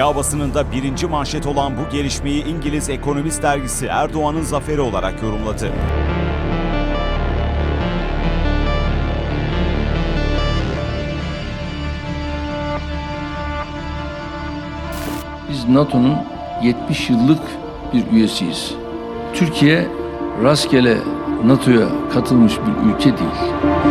Dünya basınında birinci manşet olan bu gelişmeyi İngiliz Ekonomist dergisi Erdoğan'ın zaferi olarak yorumladı. Biz NATO'nun 70 yıllık bir üyesiyiz. Türkiye rastgele NATO'ya katılmış bir ülke değil.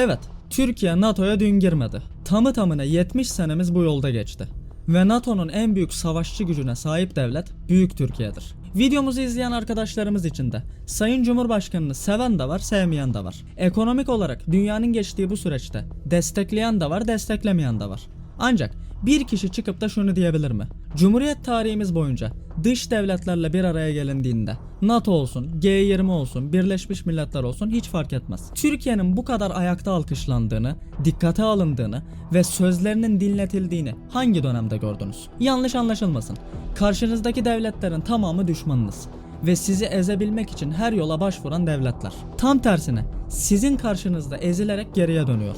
Evet, Türkiye NATO'ya dün girmedi. Tamı tamına 70 senemiz bu yolda geçti. Ve NATO'nun en büyük savaşçı gücüne sahip devlet Büyük Türkiye'dir. Videomuzu izleyen arkadaşlarımız için de Sayın Cumhurbaşkanını seven de var, sevmeyen de var. Ekonomik olarak dünyanın geçtiği bu süreçte destekleyen de var, desteklemeyen de var. Ancak bir kişi çıkıp da şunu diyebilir mi? Cumhuriyet tarihimiz boyunca dış devletlerle bir araya gelindiğinde NATO olsun, G20 olsun, Birleşmiş Milletler olsun hiç fark etmez. Türkiye'nin bu kadar ayakta alkışlandığını, dikkate alındığını ve sözlerinin dinletildiğini hangi dönemde gördünüz? Yanlış anlaşılmasın. Karşınızdaki devletlerin tamamı düşmanınız ve sizi ezebilmek için her yola başvuran devletler. Tam tersine sizin karşınızda ezilerek geriye dönüyor.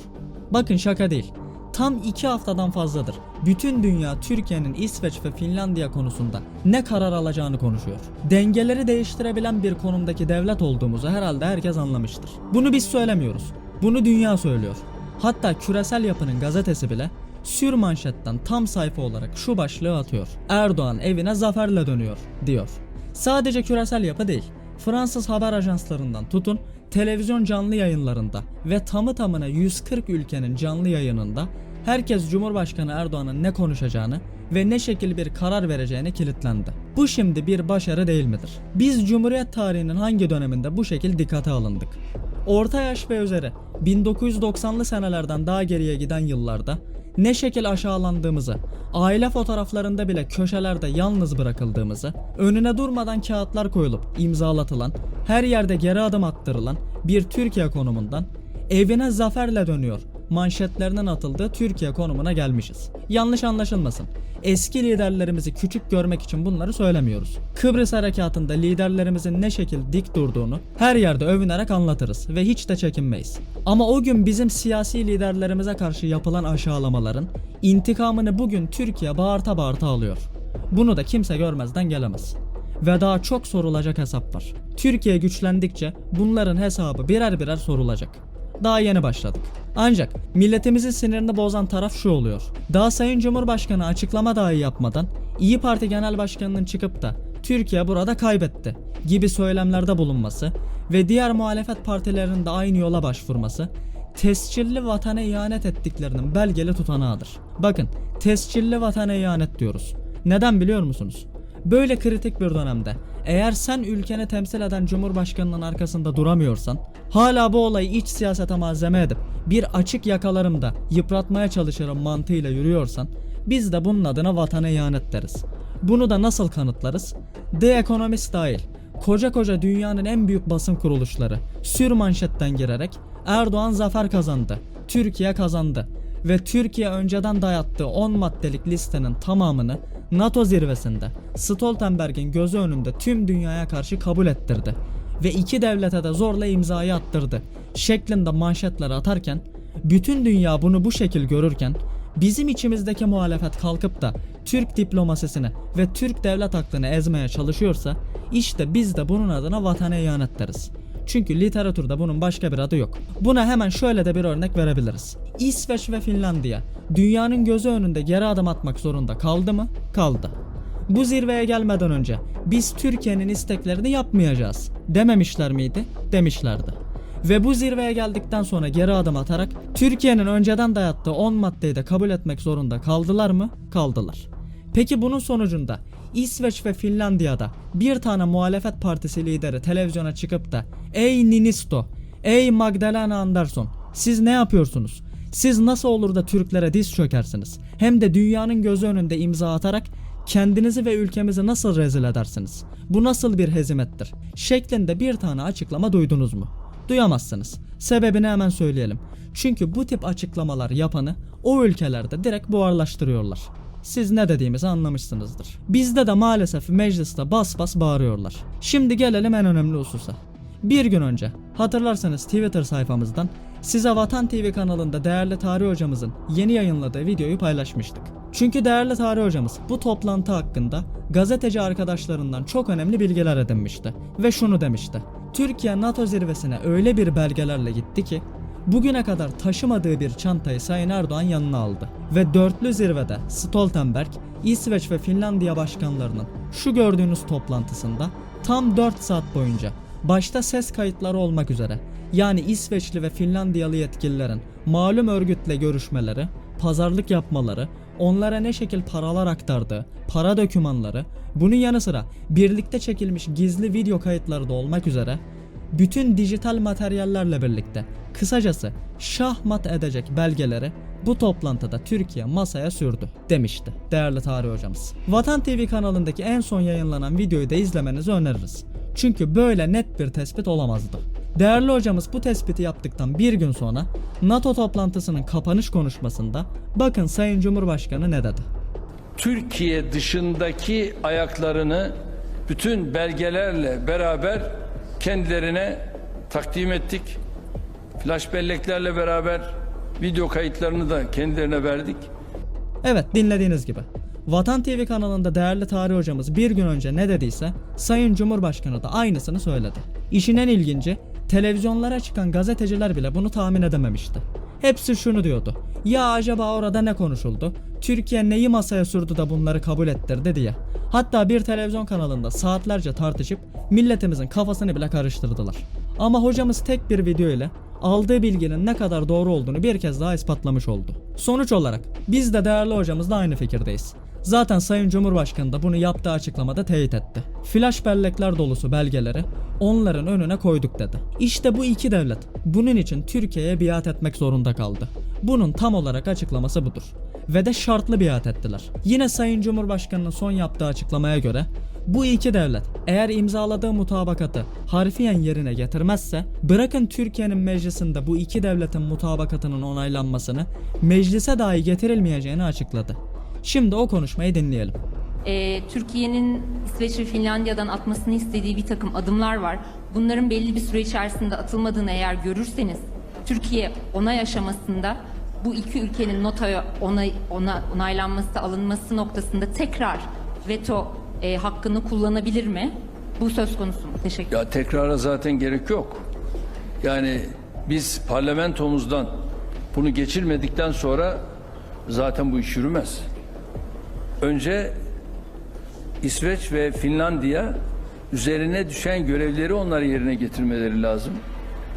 Bakın şaka değil. Tam 2 haftadan fazladır bütün dünya Türkiye'nin İsveç ve Finlandiya konusunda ne karar alacağını konuşuyor. Dengeleri değiştirebilen bir konumdaki devlet olduğumuzu herhalde herkes anlamıştır. Bunu biz söylemiyoruz. Bunu dünya söylüyor. Hatta küresel yapının gazetesi bile sür manşetten tam sayfa olarak şu başlığı atıyor. Erdoğan evine zaferle dönüyor diyor. Sadece küresel yapı değil. Fransız haber ajanslarından tutun televizyon canlı yayınlarında ve tamı tamına 140 ülkenin canlı yayınında herkes Cumhurbaşkanı Erdoğan'ın ne konuşacağını ve ne şekil bir karar vereceğine kilitlendi. Bu şimdi bir başarı değil midir? Biz Cumhuriyet tarihinin hangi döneminde bu şekil dikkate alındık? Orta yaş ve üzeri 1990'lı senelerden daha geriye giden yıllarda ne şekil aşağılandığımızı, aile fotoğraflarında bile köşelerde yalnız bırakıldığımızı, önüne durmadan kağıtlar koyulup imzalatılan, her yerde geri adım attırılan bir Türkiye konumundan evine zaferle dönüyor manşetlerinin atıldığı Türkiye konumuna gelmişiz. Yanlış anlaşılmasın. Eski liderlerimizi küçük görmek için bunları söylemiyoruz. Kıbrıs harekatında liderlerimizin ne şekil dik durduğunu her yerde övünerek anlatırız ve hiç de çekinmeyiz. Ama o gün bizim siyasi liderlerimize karşı yapılan aşağılamaların intikamını bugün Türkiye bağırta bağırta alıyor. Bunu da kimse görmezden gelemez. Ve daha çok sorulacak hesap var. Türkiye güçlendikçe bunların hesabı birer birer sorulacak. Daha yeni başladık. Ancak milletimizin sinirini bozan taraf şu oluyor. Daha Sayın Cumhurbaşkanı açıklama dahi yapmadan İyi Parti Genel Başkanı'nın çıkıp da Türkiye burada kaybetti gibi söylemlerde bulunması ve diğer muhalefet partilerinin de aynı yola başvurması tescilli vatana ihanet ettiklerinin belgeli tutanağıdır. Bakın tescilli vatana ihanet diyoruz. Neden biliyor musunuz? Böyle kritik bir dönemde eğer sen ülkeni temsil eden Cumhurbaşkanının arkasında duramıyorsan, hala bu olayı iç siyasete malzeme edip bir açık yakalarım da yıpratmaya çalışırım mantığıyla yürüyorsan, biz de bunun adına vatana ihanet deriz. Bunu da nasıl kanıtlarız? The Economist dahil koca koca dünyanın en büyük basın kuruluşları sür manşetten girerek Erdoğan zafer kazandı, Türkiye kazandı ve Türkiye önceden dayattığı 10 maddelik listenin tamamını NATO zirvesinde Stoltenberg'in gözü önünde tüm dünyaya karşı kabul ettirdi ve iki devlete de zorla imzayı attırdı şeklinde manşetler atarken bütün dünya bunu bu şekil görürken bizim içimizdeki muhalefet kalkıp da Türk diplomasisini ve Türk devlet aklını ezmeye çalışıyorsa işte biz de bunun adına vatana ihanet deriz. Çünkü literatürde bunun başka bir adı yok. Buna hemen şöyle de bir örnek verebiliriz. İsveç ve Finlandiya dünyanın gözü önünde geri adım atmak zorunda kaldı mı? Kaldı. Bu zirveye gelmeden önce biz Türkiye'nin isteklerini yapmayacağız dememişler miydi? Demişlerdi. Ve bu zirveye geldikten sonra geri adım atarak Türkiye'nin önceden dayattığı 10 maddeyi de kabul etmek zorunda kaldılar mı? Kaldılar. Peki bunun sonucunda İsveç ve Finlandiya'da bir tane muhalefet partisi lideri televizyona çıkıp da Ey Ninisto, ey Magdalena Andersson siz ne yapıyorsunuz? Siz nasıl olur da Türklere diz çökersiniz? Hem de dünyanın gözü önünde imza atarak Kendinizi ve ülkemizi nasıl rezil edersiniz? Bu nasıl bir hezimettir? Şeklinde bir tane açıklama duydunuz mu? Duyamazsınız. Sebebini hemen söyleyelim. Çünkü bu tip açıklamalar yapanı o ülkelerde direkt buharlaştırıyorlar. Siz ne dediğimizi anlamışsınızdır. Bizde de maalesef mecliste bas bas bağırıyorlar. Şimdi gelelim en önemli hususa. Bir gün önce hatırlarsanız Twitter sayfamızdan size Vatan TV kanalında değerli tarih hocamızın yeni yayınladığı videoyu paylaşmıştık. Çünkü değerli tarih hocamız bu toplantı hakkında gazeteci arkadaşlarından çok önemli bilgiler edinmişti ve şunu demişti. Türkiye NATO zirvesine öyle bir belgelerle gitti ki bugüne kadar taşımadığı bir çantayı Sayın Erdoğan yanına aldı. Ve dörtlü zirvede Stoltenberg, İsveç ve Finlandiya başkanlarının şu gördüğünüz toplantısında tam 4 saat boyunca başta ses kayıtları olmak üzere yani İsveçli ve Finlandiyalı yetkililerin malum örgütle görüşmeleri, pazarlık yapmaları, onlara ne şekil paralar aktardığı, para dokümanları, bunun yanı sıra birlikte çekilmiş gizli video kayıtları da olmak üzere bütün dijital materyallerle birlikte kısacası şahmat edecek belgeleri bu toplantıda Türkiye masaya sürdü demişti değerli tarih hocamız. Vatan TV kanalındaki en son yayınlanan videoyu da izlemenizi öneririz. Çünkü böyle net bir tespit olamazdı. Değerli hocamız bu tespiti yaptıktan bir gün sonra NATO toplantısının kapanış konuşmasında bakın Sayın Cumhurbaşkanı ne dedi. Türkiye dışındaki ayaklarını bütün belgelerle beraber kendilerine takdim ettik. Flash belleklerle beraber video kayıtlarını da kendilerine verdik. Evet dinlediğiniz gibi. Vatan TV kanalında değerli tarih hocamız bir gün önce ne dediyse Sayın Cumhurbaşkanı da aynısını söyledi. İşin en ilginci televizyonlara çıkan gazeteciler bile bunu tahmin edememişti. Hepsi şunu diyordu. Ya acaba orada ne konuşuldu? Türkiye neyi masaya sürdü da bunları kabul ettirdi diye. Hatta bir televizyon kanalında saatlerce tartışıp milletimizin kafasını bile karıştırdılar. Ama hocamız tek bir video ile aldığı bilginin ne kadar doğru olduğunu bir kez daha ispatlamış oldu. Sonuç olarak biz de değerli hocamızla aynı fikirdeyiz. Zaten Sayın Cumhurbaşkanı da bunu yaptığı açıklamada teyit etti. Flash bellekler dolusu belgeleri onların önüne koyduk dedi. İşte bu iki devlet bunun için Türkiye'ye biat etmek zorunda kaldı. Bunun tam olarak açıklaması budur. Ve de şartlı biat ettiler. Yine Sayın Cumhurbaşkanı'nın son yaptığı açıklamaya göre bu iki devlet eğer imzaladığı mutabakatı harfiyen yerine getirmezse bırakın Türkiye'nin meclisinde bu iki devletin mutabakatının onaylanmasını meclise dahi getirilmeyeceğini açıkladı. Şimdi o konuşmayı dinleyelim. Ee, Türkiye'nin İsveç ve Finlandiya'dan atmasını istediği bir takım adımlar var. Bunların belli bir süre içerisinde atılmadığını eğer görürseniz Türkiye onay aşamasında bu iki ülkenin notaya onay, ona, onaylanması alınması noktasında tekrar veto e, hakkını kullanabilir mi? Bu söz konusu mu? Teşekkür Ya tekrara zaten gerek yok. Yani biz parlamentomuzdan bunu geçirmedikten sonra zaten bu iş yürümez. Önce İsveç ve Finlandiya üzerine düşen görevleri onlar yerine getirmeleri lazım.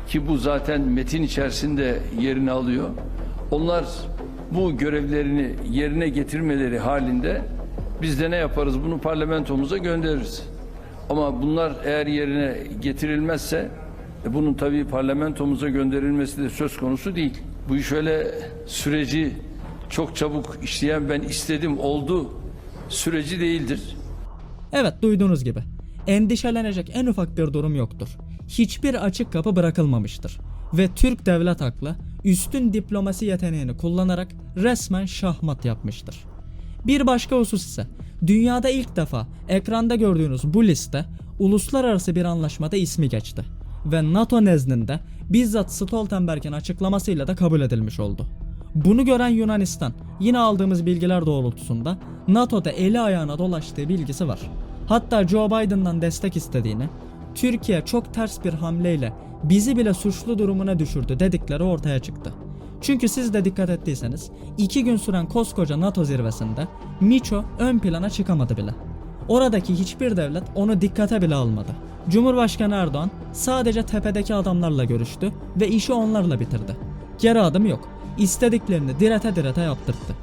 Ki bu zaten metin içerisinde yerini alıyor. Onlar bu görevlerini yerine getirmeleri halinde biz de ne yaparız? Bunu parlamentomuza göndeririz. Ama bunlar eğer yerine getirilmezse e, bunun tabii parlamentomuza gönderilmesi de söz konusu değil. Bu iş öyle süreci çok çabuk işleyen ben istedim oldu süreci değildir. Evet duyduğunuz gibi. Endişelenecek en ufak bir durum yoktur. Hiçbir açık kapı bırakılmamıştır. Ve Türk devlet aklı üstün diplomasi yeteneğini kullanarak resmen şahmat yapmıştır. Bir başka husus ise dünyada ilk defa ekranda gördüğünüz bu liste uluslararası bir anlaşmada ismi geçti ve NATO nezdinde bizzat Stoltenberg'in açıklamasıyla da kabul edilmiş oldu. Bunu gören Yunanistan yine aldığımız bilgiler doğrultusunda NATO'da eli ayağına dolaştığı bilgisi var. Hatta Joe Biden'dan destek istediğini, Türkiye çok ters bir hamleyle bizi bile suçlu durumuna düşürdü dedikleri ortaya çıktı. Çünkü siz de dikkat ettiyseniz iki gün süren koskoca NATO zirvesinde Miço ön plana çıkamadı bile. Oradaki hiçbir devlet onu dikkate bile almadı. Cumhurbaşkanı Erdoğan sadece tepedeki adamlarla görüştü ve işi onlarla bitirdi. Geri adım yok. İstediklerini direte direte yaptırttı.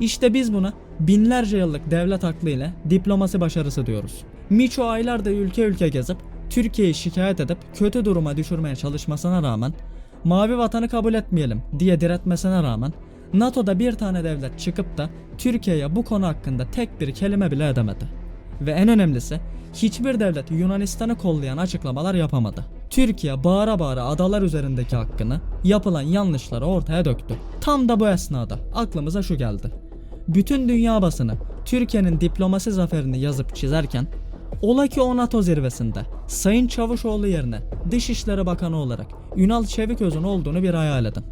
İşte biz buna binlerce yıllık devlet aklı ile diplomasi başarısı diyoruz. Miço aylardır ülke ülke gezip Türkiye'yi şikayet edip kötü duruma düşürmeye çalışmasına rağmen mavi vatanı kabul etmeyelim diye diretmesine rağmen NATO'da bir tane devlet çıkıp da Türkiye'ye bu konu hakkında tek bir kelime bile edemedi. Ve en önemlisi hiçbir devlet Yunanistan'ı kollayan açıklamalar yapamadı. Türkiye bağıra bağıra adalar üzerindeki hakkını, yapılan yanlışları ortaya döktü. Tam da bu esnada aklımıza şu geldi. Bütün dünya basını Türkiye'nin diplomasi zaferini yazıp çizerken Ola ki o NATO zirvesinde Sayın Çavuşoğlu yerine Dışişleri Bakanı olarak Ünal Çeviköz'ün olduğunu bir hayal edin.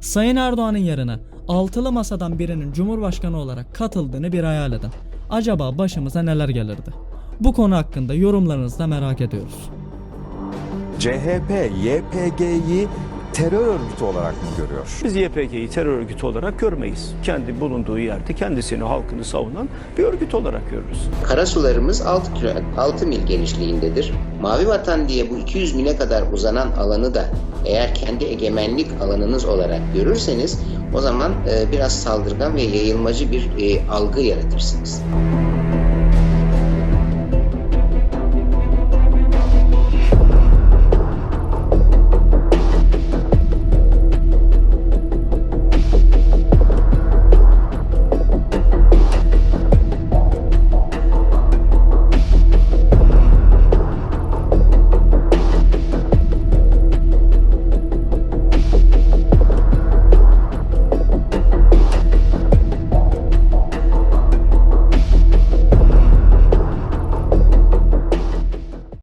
Sayın Erdoğan'ın yerine altılı masadan birinin Cumhurbaşkanı olarak katıldığını bir hayal edin. Acaba başımıza neler gelirdi? Bu konu hakkında yorumlarınızı da merak ediyoruz. CHP, YPG'yi terör örgütü olarak mı görüyor? Biz YPG'yi terör örgütü olarak görmeyiz. Kendi bulunduğu yerde kendisini, halkını savunan bir örgüt olarak görürüz. Karasularımız 6, kilo, 6 mil genişliğindedir. Mavi Vatan diye bu 200 mile kadar uzanan alanı da eğer kendi egemenlik alanınız olarak görürseniz o zaman e, biraz saldırgan ve yayılmacı bir e, algı yaratırsınız.